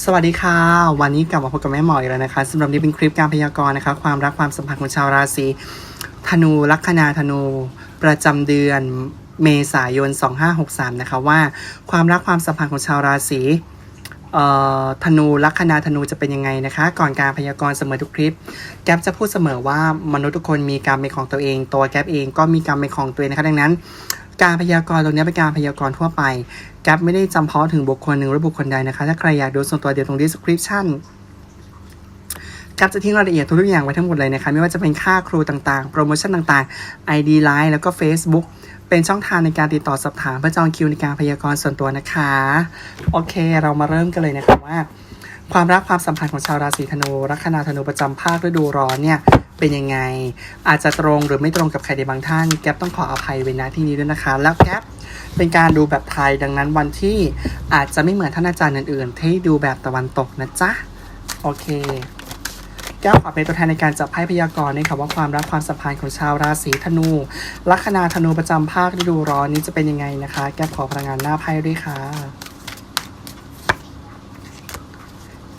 สวัสดีค่ะ วันนี้กลับมาพบกับแม่หมออีกแล้วนะคะสำหรับนี้เป็นคลิปการพยากรณ์นะคะ ความรักความสัมพันธ์ของชาวราศีธนูลัคนาธนู ประจำเดือนเมษายน 2563 นะคะว่าความรักความสัมพันธ์ของชาวราศีธนูลัคนาธนูจะเป็นยังไงนะคะ ก่อนการพยากรณ์เสมอทุกคลิป แก๊ปจะพูดเสมอว่ามนุษย์ทุกคนมีกรรมเป็นของตัวเอง ตัวแก๊ปเองก็มีกรรมเป็นของตัวเองนะคะดังนั้น การพยากรณ์ตรงนี้เป็นการพยากรณ์ทั่วไปแกปไม่ได้จำเพาะถึงบุคคลหนึ่งหรือบุคคลใดนะคะ ถ้าใครอยากดูส่วนตัวเดี๋ยวตรง description แก๊ปจะทิ้งรายละเอียดทุกอย่างไว้ทั้งหมดเลยนะคะ ไม่ว่าจะเป็นค่าครูต่างๆ โปรโมชั่นต่างๆ ID Line แล้วก็ Facebook เป็นช่องทางในการติดต่อสอบถามเพื่อจองคิวในการพยากรณ์ส่วนตัวนะคะ โอเค เรามาเริ่มกันเลยนะคะว่า ความรักความสัมพันธ์ของชาวราศีธนู ลัคนาธนูประจำภาคฤดูร้อนเนี่ย เป็นยังไง อาจจะตรงหรือไม่ตรงกับใครในบางท่าน แก๊ปต้องขออภัยไว้ณที่นี้ด้วยนะคะ แล้วแก๊ปเป็นการดูแบบไทยดังนั้นวันที่อาจจะไม่เหมือนท่านอาจารย์อื่นๆ ที่ดูแบบตะวันตกนะจ๊ะ โอเค แก้วขอเป็นตัวแทนในการจับไพ่พยากรณ์ในครับว่าความรักความสัมพันธ์ของชาวราศีธนู ลัคนาธนูประจำภาคฤดูร้อนนี้จะเป็นยังไงนะคะ แก้วขอพลังงานหน้าไพ่ด้วยค่ะ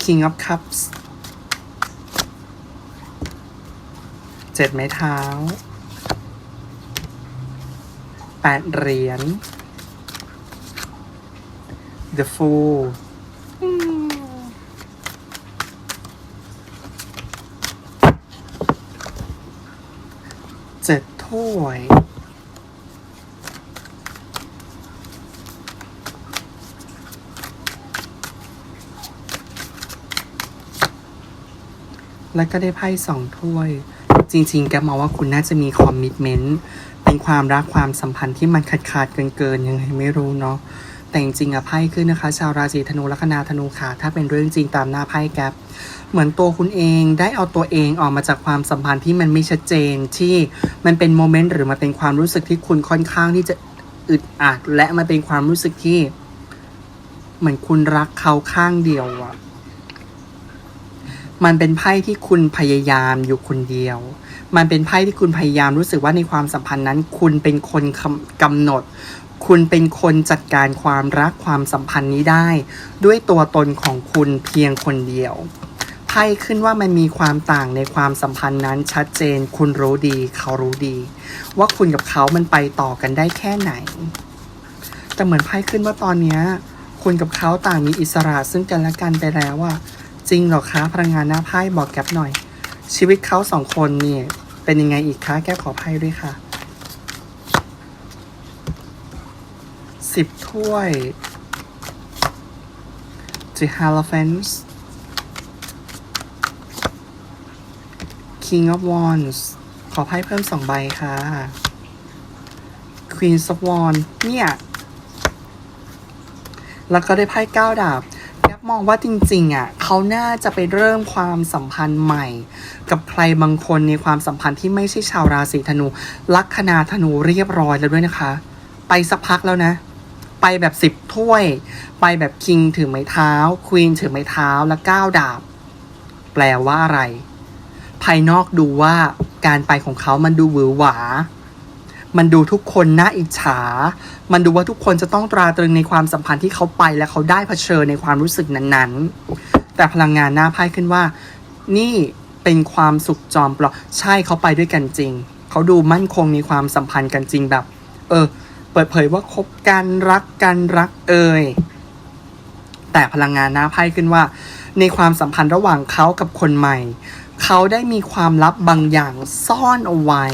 King of Cups เจ็ดไม้เท้าแปดเหรียญ The Fool เจ็ดถ้วยแล้วก็ได้ไพ่สองถ้วย จริง ๆ แกมองว่าคุณน่าจะมีคอมมิชเมนต์เป็นความรักความสัมพันธ์ที่มันขาดขาดเกินเกินๆยังไงไม่รู้เนาะแต่จริงๆอะไพ่ขึ้นนะคะ ชาวราศีธนูลัคนาธนูค่ะ ถ้าเป็นเรื่องจริงตามหน้าไพ่แกเหมือนตัวคุณเองได้เอาตัวเองออกมาจากความสัมพันธ์ที่มันไม่ชัดเจนที่มันเป็นโมเมนต์หรือมันเป็นความรู้สึกที่คุณค่อนข้างที่จะอึดอัดและมันเป็นความรู้สึกที่ เหมือนคุณรักเขาข้างเดียวอะมันเป็นไพ่ที่คุณพยายามอยู่คนเดียว มันเป็นไพ่ที่คุณพยายามรู้สึกว่าในความสัมพันธ์นั้น คุณเป็นคนกำกำหนด คุณเป็นคนจัดการความรักความสัมพันธ์นี้ได้ ด้วยตัวตนของคุณเพียงคนเดียวไพ่ขึ้นว่ามันมีความต่างในความสัมพันธ์นั้นชัดเจน คุณรู้ดี เขารู้ดี ว่าคุณกับเขามันไปต่อกันได้แค่ไหน แต่เหมือนไพ่ขึ้นว่าตอนนี้คุณกับเขาต่างมีอิสระซึ่งกันและกันไปแล้วอะจริงหรอคะพลังงานหน้าไพ่บอกแก๊ปหน่อย ชีวิตเขาสองคนเนี่ย เป็นยังไงอีกคะแก๊ปขอไพ่ด้วยค่ะสิบถ้วย The Hierophant King of Wands ขอไพ่เพิ่มสองใบค่ะ Queen of Wands เนี่ย แล้วก็ได้ไพ่เก้าดาบ มองว่าจริงๆอะเขาน่าจะไปเริ่มความสัมพันธ์ใหม่ กับใครบางคนในความสัมพันธ์ที่ไม่ใช่ชาวราศีธนู ลัคนาธนูเรียบร้อยแล้วด้วยนะคะ ไปสักพักแล้วนะ ไปแบบสิบถ้วย ไปแบบคิงถือไม้เท้า ควีนถือไม้เท้าและก้าวดาบ แปลว่าอะไร ภายนอกดูว่าการไปของเขามันดูหวือหวา มันดูทุกคนน่าอิจฉา มันดูว่าทุกคนจะต้องตราตรึงในความสัมพันธ์ที่เขาไปและเขาได้เผชิญในความรู้สึกนั้นๆ แต่พลังงานหน้าไพ่ขึ้นว่า นี่เป็นความสุขจอมปลอมใช่เขาไปด้วยกันจริง เขาดูมั่นคงในความสัมพันธ์กันจริงแบบ เออ เปิดเผยว่าคบกันรักกันรักเอ่ยแต่พลังงานหน้าไพ่ขึ้นว่า ในความสัมพันธ์ระหว่างเขากับคนใหม่ เขาได้มีความลับบางอย่างซ่อนเอาไว้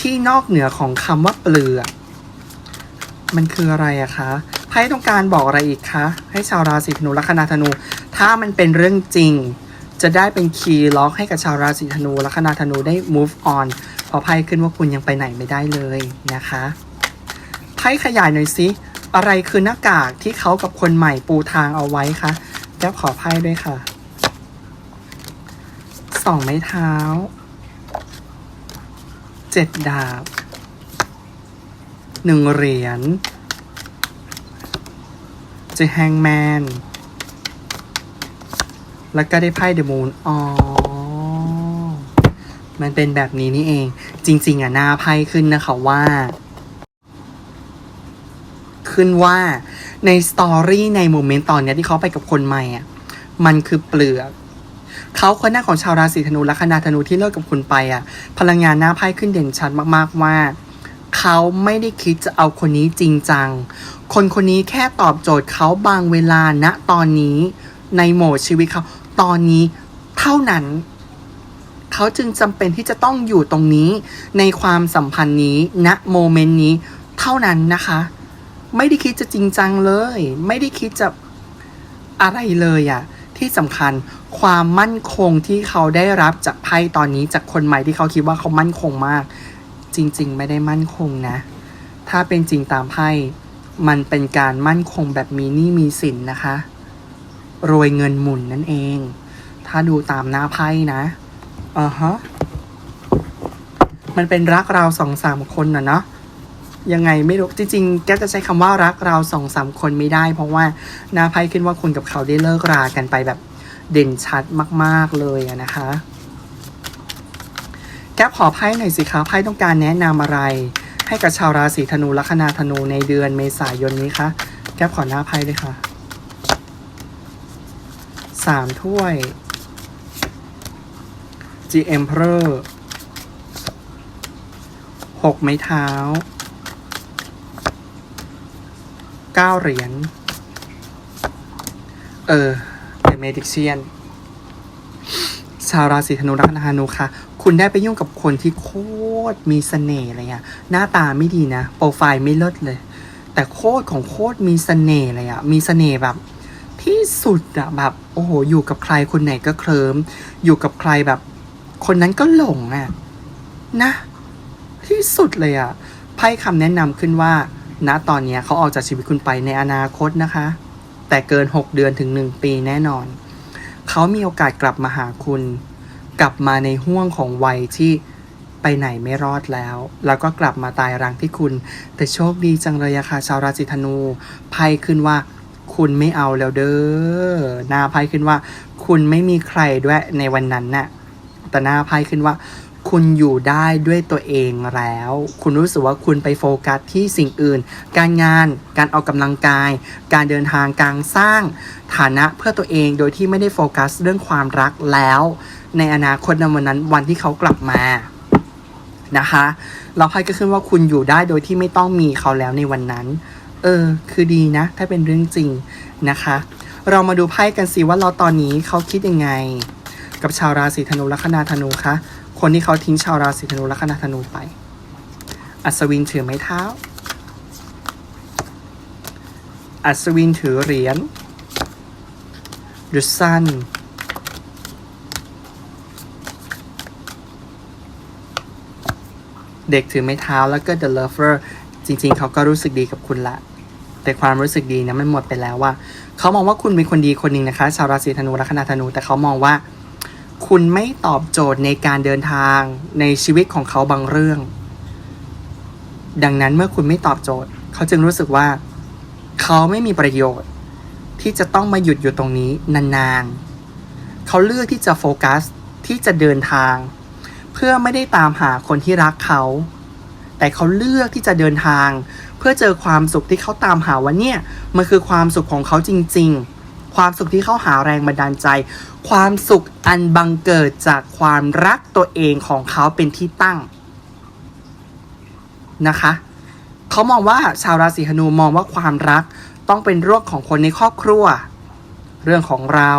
ที่นอกเหนือของคำว่าเปลือก มันคืออะไรอะคะไพ่ต้องการบอกอะไรอีกคะ ให้ชาวราศีธนูลัคนาธนู ถ้ามันเป็นเรื่องจริง จะได้เป็นคีย์ล็อกให้กับชาวราศีธนูลัคนาธนูได้ move on พอไพ่ขึ้นว่าคุณยังไปไหนไม่ได้เลยนะคะไพ่ขยายหน่อยสิอะไรคือหน้ากากที่เขากับคนใหม่ปูทางเอาไว้คะแก้วขอไพ่ด้วยค่ะสองไม้เท้า เจ็ดดาบหนึ่งเหรียญเจะแฮงแมน แล้วก็ได้ไพ่เดอะมูนอ๋อ มันเป็นแบบนี้นี่เอง จริง ๆ อะ หน้าไพ่ขึ้นนะคะว่า ขึ้นว่าในสตอรี่ในโมเมนต์ตอนเนี้ยที่เขาไปกับคนใหม่อะ มันคือเปลือก เขาคนหน้าของชาวราศีธนูและคณาธนูที่เลิกกับคุณไปอะ พลังงานหน้าไพ่ขึ้นเด่นชัดมากๆว่าเขาไม่ได้คิดจะเอาคนนี้จริงจัง คนคนนี้แค่ตอบโจทย์เขาบางเวลาณตอนนี้ในโหมดชีวิตเขาตอนนี้เท่านั้น เขาจึงจำเป็นที่จะต้องอยู่ตรงนี้ในความสัมพันธ์นี้ณโมเมนต์นี้เท่านั้นนะคะ ไม่ได้คิดจะจริงจังเลย ไม่ได้คิดจะอะไรเลยอะที่สำคัญ ความมั่นคงที่เขาได้รับจากไพ่ตอนนี้จากคนใหม่ที่เขาคิดว่าเขามั่นคงมาก จริง ๆ ไม่ได้มั่นคงนะ ถ้าเป็นจริงตามไพ่มันเป็นการมั่นคงแบบมีหนี้มีสินนะคะ รวยเงินหมุนนั่นเอง ถ้าดูตามหน้าไพ่นะอ่าฮะมันเป็นรักเราสองสามคนนะเนาะยังไงไม่รู้จริงๆแกจะใช้คำว่ารักเราสองสามคนไม่ได้ เพราะว่าหน้าไพ่ขึ้นว่าคุณกับเขาได้เลิกรากันไปแบบ เด่นชัดมาก ๆ เลยนะคะ แก๊ปขอไพ่หน่อยสิคะไพ่ต้องการแนะนำอะไร ให้กับชาวราศีธนูลัคนาธนูในเดือนเมษายนนี้คะแก๊ปขอหน้าไพ่เลยค่ะสามถ้วย G Emperor หกไม้เท้าเก้าเหรียญ เออ The Magician ชาวราศีธนูรักนาธนูค่ะ คุณได้ไปยุ่งกับคนที่โคตรมีเสน่ห์เงี้ยหน้าตาไม่ดีนะ โปรไฟล์ไม่เลิศเลย แต่โคตรของโคตรมีเสน่ห์เลยอะมีเสน่ห์แบบที่สุดอะแบบโอ้โหอยู่กับใครคนไหนก็เคลิ้มอยู่กับใครแบบ คนนั้นก็หลงอะนะ ที่สุดเลยอะไพ่คำแนะนำขึ้นว่าณตอนนี้เขาออกจากชีวิตคุณไปในอนาคตนะคะ แต่เกิน 6 เดือนถึง 1 ปีแน่นอน เขามีโอกาสกลับมาหาคุณ กลับมาในห่วงของวัยที่ไปไหนไม่รอดแล้ว แล้วก็กลับมาตายรังที่คุณ แต่โชคดีจังเลยอะค่ะ ชาวราศีธนู ไพ่ขึ้นว่า คุณไม่เอาแล้วเด้อ หน้าไพ่ขึ้นว่า คุณไม่มีใครด้วยในวันนั้นน่ะ แต่หน้าไพ่ขึ้นว่า คุณอยู่ได้ด้วยตัวเองแล้ว คุณรู้สึกว่าคุณไปโฟกัสที่สิ่งอื่น การงาน การออกกำลังกาย การเดินทางการสร้างฐานะเพื่อตัวเองโดยที่ไม่ได้โฟกัสเรื่องความรักแล้ว ในอนาคตในวันนั้นวันที่เขากลับมานะคะเราไพ่ก็ขึ้นว่าคุณอยู่ได้โดยที่ไม่ต้องมีเขาแล้วในวันนั้น เออ คือดีนะ ถ้าเป็นเรื่องจริงนะคะ เรามาดูไพ่กันสิว่าเราตอนนี้เขาคิดยังไง กับชาวราศีธนูลัคนาธนูคะ คนที่เขาทิ้งชาวราศีธนูลัคนาธนูไป อัศวินถือไม้เท้า อัศวินถือเหรียญดุสันเด็กถือไม้เท้าแล้วก็ The Lover จริงๆ เขาก็รู้สึกดีกับคุณละ แต่ความรู้สึกดีนะมันหมดไปแล้วว่า เขามองว่าคุณเป็นคนดีคนหนึ่งนะคะ ชาวราศีธนูลัคนาธนู แต่เขามองว่า คุณไม่ตอบโจทย์ในการเดินทางในชีวิตของเขาบางเรื่อง ดังนั้นเมื่อคุณไม่ตอบโจทย์ เขาจึงรู้สึกว่า เขาไม่มีประโยชน์ ที่จะต้องมาหยุดอยู่ตรงนี้นานๆ เขาเลือกที่จะโฟกัสที่จะเดินทาง เพื่อไม่ได้ตามหาคนที่รักเขา แต่เขาเลือกที่จะเดินทาง เพื่อเจอความสุขที่เขาตามหาว่าเนี่ยมันคือความสุขของเขาจริง ๆ ความสุขที่เขาหาแรงบันดาลใจ ความสุขอันบังเกิดจากความรักตัวเองของเขาเป็นที่ตั้งนะคะเขามองว่าชาวราศีธนูมองว่าความรักต้องเป็นเรื่องของคนในครอบครัว เรื่องของเรา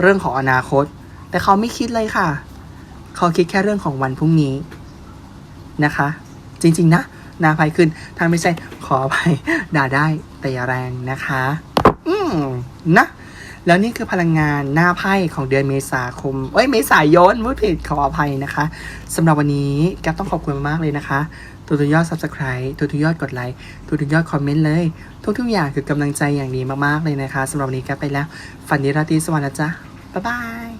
เรื่องของอนาคต แต่เขาไม่คิดเลยค่ะ เขาคิดแค่เรื่องของวันพรุ่งนี้นะคะ จริง ๆ นะนาภัยขึ้น ถ้าไม่ใช่ขออภัยด่าได้แต่อย่าแรงนะคะ อืมนะ แล้วนี่คือพลังงานหน้าไพ่ของเดือนเมษาคม เอ้ย เมษายนพูดผิดขออภัยนะคะสำหรับวันนี้แก๊ปต้องขอบคุณมากๆเลยนะคะ ตัวทุกยอด subscribe ตัวทุกยอดกดไลค์ ตัวทุกยอดคอมเมนต์เลย ทุกทุกอย่างคือกำลังใจอย่างดีมากๆเลยนะคะสำหรับวันนี้แก๊ปไปแล้ว ฝันดีราตรีสวัสดิ์นะจ๊ะ บ๊ายบาย